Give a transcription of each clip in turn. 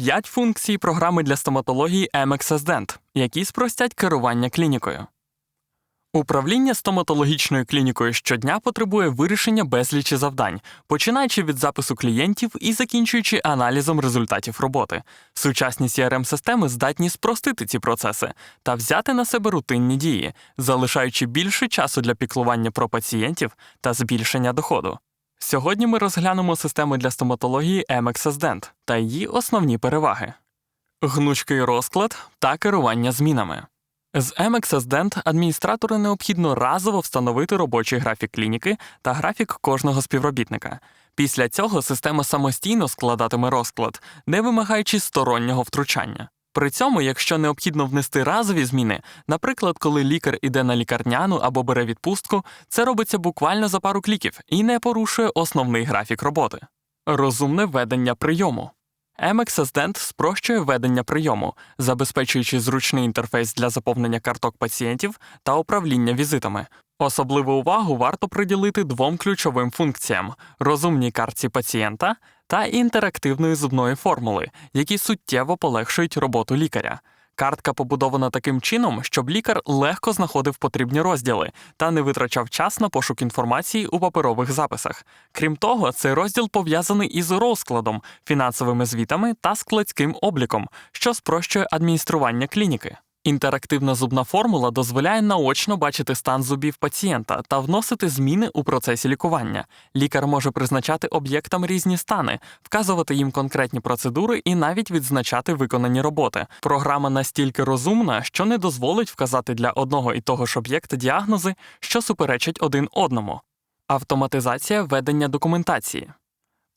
5 функцій програми для стоматології MX Assistant, які спростять керування клінікою. Управління стоматологічною клінікою щодня потребує вирішення безлічі завдань, починаючи від запису клієнтів і закінчуючи аналізом результатів роботи. Сучасні crm системи здатні спростити ці процеси та взяти на себе рутинні дії, залишаючи більше часу для піклування про пацієнтів та збільшення доходу. Сьогодні ми розглянемо систему для стоматології MX Assistant та її основні переваги: гнучкий розклад та керування змінами. З MX Assistant адміністратору необхідно разово встановити робочий графік клініки та графік кожного співробітника. Після цього система самостійно складатиме розклад, не вимагаючи стороннього втручання. При цьому, якщо необхідно внести разові зміни, наприклад, коли лікар іде на лікарняну або бере відпустку, це робиться буквально за пару кліків і не порушує основний графік роботи. Розумне ведення прийому. MX Assistant спрощує ведення прийому, забезпечуючи зручний інтерфейс для заповнення карток пацієнтів та управління візитами. Особливу увагу варто приділити двом ключовим функціям: розумній картці пацієнта та інтерактивної зубної формули, які суттєво полегшують роботу лікаря. Картка побудована таким чином, щоб лікар легко знаходив потрібні розділи та не витрачав час на пошук інформації у паперових записах. Крім того, цей розділ пов'язаний із розкладом, фінансовими звітами та складським обліком, що спрощує адміністрування клініки. Інтерактивна зубна формула дозволяє наочно бачити стан зубів пацієнта та вносити зміни у процесі лікування. Лікар може призначати об'єктам різні стани, вказувати їм конкретні процедури і навіть відзначати виконані роботи. Програма настільки розумна, що не дозволить вказати для одного і того ж об'єкта діагнози, що суперечать один одному. Автоматизація ведення документації.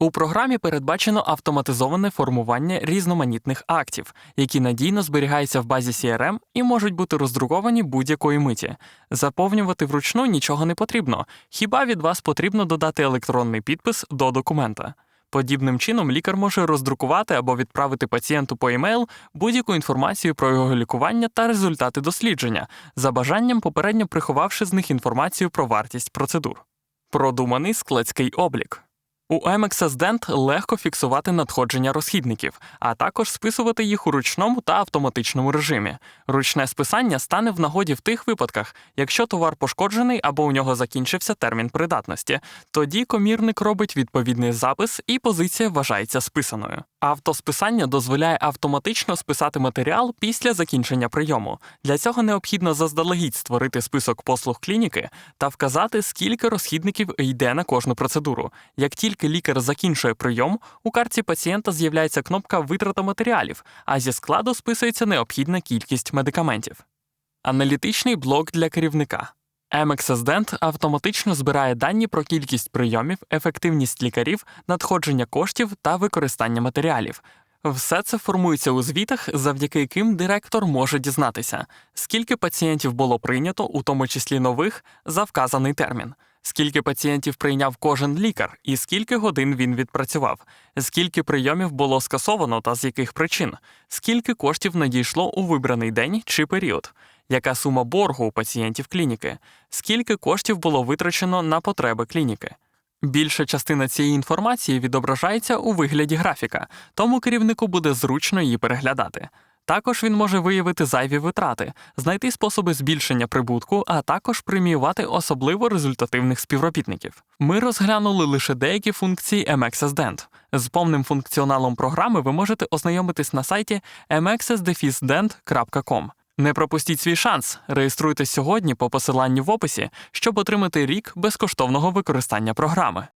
У програмі передбачено автоматизоване формування різноманітних актів, які надійно зберігаються в базі CRM і можуть бути роздруковані будь-якої миті. Заповнювати вручну нічого не потрібно, хіба від вас потрібно додати електронний підпис до документа. Подібним чином лікар може роздрукувати або відправити пацієнту по емейл будь-яку інформацію про його лікування та результати дослідження, за бажанням попередньо приховавши з них інформацію про вартість процедур. Продуманий складський облік. У Assistant легко фіксувати надходження розхідників, а також списувати їх у ручному та автоматичному режимі. Ручне списання стане в нагоді в тих випадках, якщо товар пошкоджений або у нього закінчився термін придатності. Тоді комірник робить відповідний запис і позиція вважається списаною. Автосписання дозволяє автоматично списати матеріал після закінчення прийому. Для цього необхідно заздалегідь створити список послуг клініки та вказати, скільки розхідників йде на кожну процедуру. Як тільки лікар закінчує прийом, у картці пацієнта з'являється кнопка Витрата матеріалів, а зі складу списується необхідна кількість медикаментів. Аналітичний блок для керівника. MX Assistant автоматично збирає дані про кількість прийомів, ефективність лікарів, надходження коштів та використання матеріалів. Все це формується у звітах, завдяки яким директор може дізнатися, скільки пацієнтів було прийнято, у тому числі нових, за вказаний термін, скільки пацієнтів прийняв кожен лікар і скільки годин він відпрацював, скільки прийомів було скасовано та з яких причин, скільки коштів надійшло у вибраний день чи період, яка сума боргу у пацієнтів клініки, скільки коштів було витрачено на потреби клініки. Більша частина цієї інформації відображається у вигляді графіка, тому керівнику буде зручно її переглядати. Також він може виявити зайві витрати, знайти способи збільшення прибутку, а також преміювати особливо результативних співробітників. Ми розглянули лише деякі функції MX Assistant. З повним функціоналом програми ви можете ознайомитись на сайті mxsdefisdent.com. Не пропустіть свій шанс. Реєструйтесь сьогодні по посиланню в описі, щоб отримати рік безкоштовного використання програми.